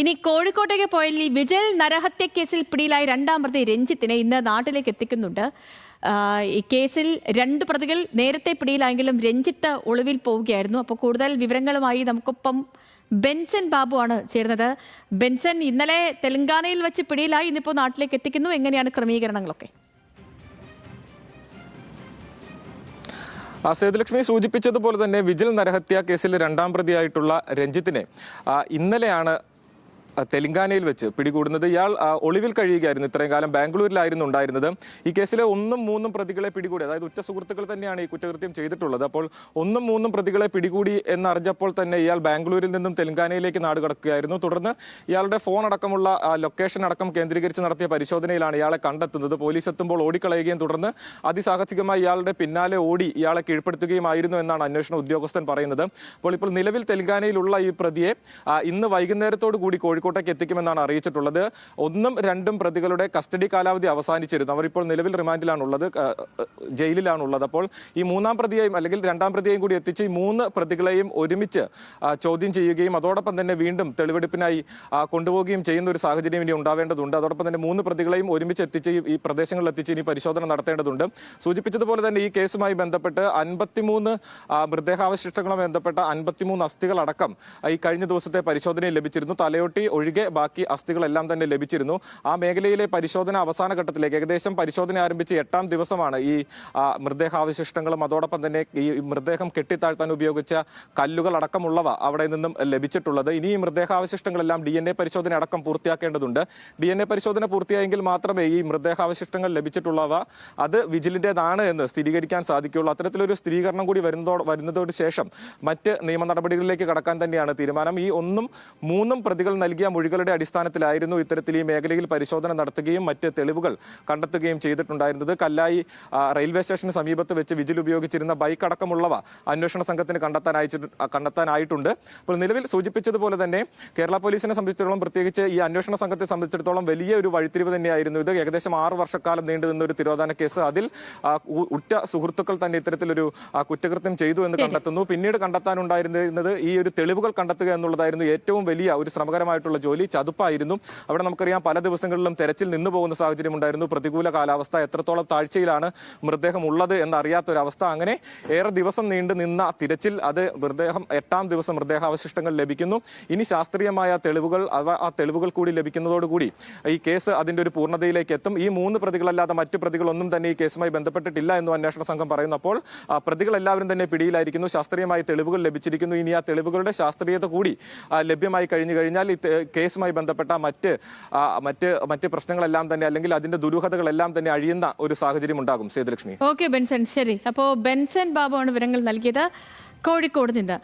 ഇനി കോഴിക്കോട്ടേക്ക് പോയ വിജൽ നരഹത്യ കേസിൽ പിടിയിലായ രണ്ടാം പ്രതി രഞ്ജിത്തിനെ ഇന്ന് നാട്ടിലേക്ക് എത്തിക്കുന്നുണ്ട്. ഈ കേസിൽ രണ്ട് പ്രതികൾ നേരത്തെ പിടിയിലായെങ്കിലും രഞ്ജിത്ത് ഒളിവിൽ പോവുകയായിരുന്നു. അപ്പോൾ കൂടുതൽ വിവരങ്ങളുമായി നമുക്കൊപ്പം ബെൻസൻ ബാബു ആണ് ചേരുന്നത്. ബെൻസൻ ഇന്നലെ തെലങ്കാനയിൽ വെച്ച് പിടിയിലായി ഇന്നിപ്പോൾ നാട്ടിലേക്ക് എത്തിക്കുന്നു. എങ്ങനെയാണ് ക്രമീകരണങ്ങളൊക്കെ? സേതുലക്ഷ്മി സൂചിപ്പിച്ചതുപോലെ തന്നെ വിജിൽ നരഹത്യ കേസിൽ രണ്ടാം പ്രതിയായിട്ടുള്ള രഞ്ജിത്തിനെ ഇന്നലെയാണ് തെലങ്കാനയിൽ വെച്ച് പിടികൂടുന്നത്. ഇയാൾ ഒളിവിൽ കഴിയുകയായിരുന്നു. ഇത്രയും കാലം ബാംഗ്ലൂരിലായിരുന്നു ഉണ്ടായിരുന്നത്. ഈ കേസിലെ ഒന്നും മൂന്നും പ്രതികളെ പിടികൂടി അതായത് ഉറ്റ സുഹൃത്തുക്കൾ തന്നെയാണ് ഈ കുറ്റകൃത്യം ചെയ്തിട്ടുള്ളത്. അപ്പോൾ ഒന്നും മൂന്നും പ്രതികളെ പിടികൂടി എന്നറിഞ്ഞപ്പോൾ തന്നെ ഇയാൾ ബാംഗ്ലൂരിൽ നിന്നും തെലങ്കാനയിലേക്ക് നാട് കടക്കുകയായിരുന്നു. തുടർന്ന് ഇയാളുടെ ഫോൺ അടക്കമുള്ള ലൊക്കേഷൻ അടക്കം കേന്ദ്രീകരിച്ച് നടത്തിയ പരിശോധനയിലാണ് ഇയാളെ കണ്ടെത്തുന്നത്. പോലീസ് എത്തുമ്പോൾ ഓടിക്കളയുകയും തുടർന്ന് അതിസാഹസികമായി ഇയാളുടെ പിന്നാലെ ഓടി ഇയാളെ കീഴ്പ്പെടുത്തുകയുമായിരുന്നു എന്നാണ് അന്വേഷണ ഉദ്യോഗസ്ഥൻ പറയുന്നത്. അപ്പോൾ ഇപ്പോൾ നിലവിൽ തെലങ്കാനയിലുള്ള ഈ പ്രതിയെ ഇന്ന് വൈകുന്നേരത്തോടു കൂടി കോഴിക്കോട്ടേക്ക് എത്തിക്കുമെന്നാണ് അറിയിച്ചിട്ടുള്ളത്. ഒന്നും രണ്ടും പ്രതികളുടെ കസ്റ്റഡി കാലാവധി അവസാനിച്ചിരുന്നു. അവരിപ്പോൾ നിലവിൽ റിമാൻഡിലാണുള്ളത് ജയിലിലാണുള്ളത്. അപ്പോൾ ഈ മൂന്നാം പ്രതിയെയും അല്ലെങ്കിൽ രണ്ടാം പ്രതിയെയും കൂടി എത്തിച്ച് ഈ മൂന്ന് പ്രതികളെയും ഒരുമിച്ച് ചോദ്യം ചെയ്യുകയും അതോടൊപ്പം തന്നെ വീണ്ടും തെളിവെടുപ്പിനായി കൊണ്ടുപോവുകയും ചെയ്യുന്ന ഒരു സാഹചര്യം ഇനി ഉണ്ടാവേണ്ടതുണ്ട്. അതോടൊപ്പം തന്നെ മൂന്ന് പ്രതികളെയും ഒരുമിച്ച് എത്തിച്ച് ഈ- പ്രദേശങ്ങളിൽ എത്തിച്ച് ഇനി പരിശോധന നടത്തേണ്ടതുണ്ട്. സൂചിപ്പിച്ചതുപോലെ തന്നെ ഈ കേസുമായി ബന്ധപ്പെട്ട് അൻപത്തിമൂന്ന് മൃതദേഹാവശിഷ്ടങ്ങളുമായി ബന്ധപ്പെട്ട അൻപത്തിമൂന്ന് അസ്ഥികളടക്കം ഈ കഴിഞ്ഞ ദിവസത്തെ പരിശോധനയിൽ ലഭിച്ചിരുന്നു. തലയോട്ടി ഒഴികെ ബാക്കി അസ്ഥികളെല്ലാം തന്നെ ലഭിച്ചിരുന്നു. ആ മേഖലയിലെ പരിശോധന അവസാന ഘട്ടത്തിലേക്ക് ഏകദേശം പരിശോധന ആരംഭിച്ച് എട്ടാം ദിവസമാണ് ഈ മൃതദേഹാവശിഷ്ടങ്ങളും അതോടൊപ്പം തന്നെ ഈ മൃതദേഹം കെട്ടിത്താഴ്ത്താൻ ഉപയോഗിച്ച കല്ലുകൾ അടക്കമുള്ളവ അവിടെ നിന്നും ലഭിച്ചിട്ടുള്ളത്. ഇനി ഈ മൃതദേഹാവശിഷ്ടങ്ങളെല്ലാം ഡി എൻ എ പരിശോധന അടക്കം പൂർത്തിയാക്കേണ്ടതുണ്ട്. ഡി എൻ എ പരിശോധന പൂർത്തിയായെങ്കിൽ മാത്രമേ ഈ മൃതദേഹാവശിഷ്ടങ്ങൾ ലഭിച്ചിട്ടുള്ളവ അത് വിജിലിന്റെതാണ് എന്ന് സ്ഥിരീകരിക്കാൻ സാധിക്കുകയുള്ളൂ. അത്തരത്തിലൊരു സ്ഥിരീകരണം കൂടി വരുന്നതോട് വരുന്നതോട് ശേഷം മറ്റ് നിയമ നടപടികളിലേക്ക് കടക്കാൻ തന്നെയാണ് തീരുമാനം. ഈ ഒന്നും മൂന്നും പ്രതികൾ നൽകിയ മൊഴികളുടെ അടിസ്ഥാനത്തിലായിരുന്നു ഇത്തരത്തിൽ ഈ മേഖലയിൽ പരിശോധന നടത്തുകയും മറ്റ് തെളിവുകൾ കണ്ടെത്തുകയും ചെയ്തിട്ടുണ്ടായിരുന്നത്. കല്ലായി റെയിൽവേ സ്റ്റേഷന് സമീപത്ത് വെച്ച് വിജിൽ ഉപയോഗിച്ചിരുന്ന ബൈക്ക് അടക്കമുള്ളവ അന്വേഷണ സംഘത്തിന് കണ്ടെത്താനായിട്ട് കണ്ടെത്താനായിട്ടുണ്ട്. അപ്പോൾ നിലവിൽ സൂചിപ്പിച്ചതുപോലെ തന്നെ കേരള പോലീസിനെ സംബന്ധിച്ചിടത്തോളം പ്രത്യേകിച്ച് ഈ അന്വേഷണ സംഘത്തെ സംബന്ധിച്ചിടത്തോളം വലിയ ഒരു വഴിത്തിരിവ് തന്നെയായിരുന്നു ഇത്. ഏകദേശം ആറ് വർഷക്കാലം നീണ്ടു നിന്ന ഒരു തിരോധാന കേസ്. അതിൽ ഉറ്റ സുഹൃത്തുക്കൾ തന്നെ ഇത്തരത്തിലൊരു കുറ്റകൃത്യം ചെയ്തു എന്ന് കണ്ടെത്തുന്നു. പിന്നീട് കണ്ടെത്താനുണ്ടായിരുന്നത് ഈ ഒരു തെളിവുകൾ കണ്ടെത്തുക എന്നുള്ളതായിരുന്നു ഏറ്റവും വലിയ ഒരു ശ്രമകരമായിട്ടുള്ള ജോലി ചതുപ്പായിരുന്നു. അവിടെ നമുക്കറിയാം പല ദിവസങ്ങളിലും തെരച്ചിൽ നിന്നു പോകുന്ന സാഹചര്യം ഉണ്ടായിരുന്നു. പ്രതികൂല കാലാവസ്ഥ എത്രത്തോളം താഴ്ചയിലാണ് മൃതദേഹം ഉള്ളത് അവസ്ഥ അങ്ങനെ ഏറെ ദിവസം നീണ്ടു നിന്ന തിരച്ചിൽ അത് മൃതദേഹം എട്ടാം ദിവസം മൃതദേഹാവശിഷ്ടങ്ങൾ ലഭിക്കുന്നു. ഇനി ശാസ്ത്രീയമായ തെളിവുകൾ ആ തെളിവുകൾ കൂടി ലഭിക്കുന്നതോടുകൂടി ഈ കേസ് അതിന്റെ ഒരു പൂർണതയിലേക്ക് എത്തും. ഈ മൂന്ന് പ്രതികളല്ലാതെ മറ്റു പ്രതികളൊന്നും തന്നെ ഈ കേസുമായി ബന്ധപ്പെട്ടിട്ടില്ല എന്നും അന്വേഷണ സംഘം പറയുന്നപ്പോൾ എല്ലാവരും തന്നെ പിടിയിലായിരിക്കുന്നു. ശാസ്ത്രീയമായ തെളിവുകൾ ലഭിച്ചിരിക്കുന്നു. ഇനി ആ തെളിവുകളുടെ ശാസ്ത്രീയത കൂടി ലഭ്യമായി കഴിഞ്ഞു കഴിഞ്ഞാൽ ഈ കേസുമായി ബന്ധപ്പെട്ട മറ്റ് മറ്റ് മറ്റ് പ്രശ്നങ്ങളെല്ലാം തന്നെ അല്ലെങ്കിൽ അതിന്റെ ദുരൂഹതകളെല്ലാം തന്നെ അഴിയുന്ന ഒരു സാഹചര്യം ഉണ്ടാകും സേതുലക്ഷ്മി. Okay Benson. ശരി. അപ്പോ ബെൻസൻ ബാബു ആണ് വിവരങ്ങൾ നൽകിയത്. കോഴിക്കോട് നിന്ന്.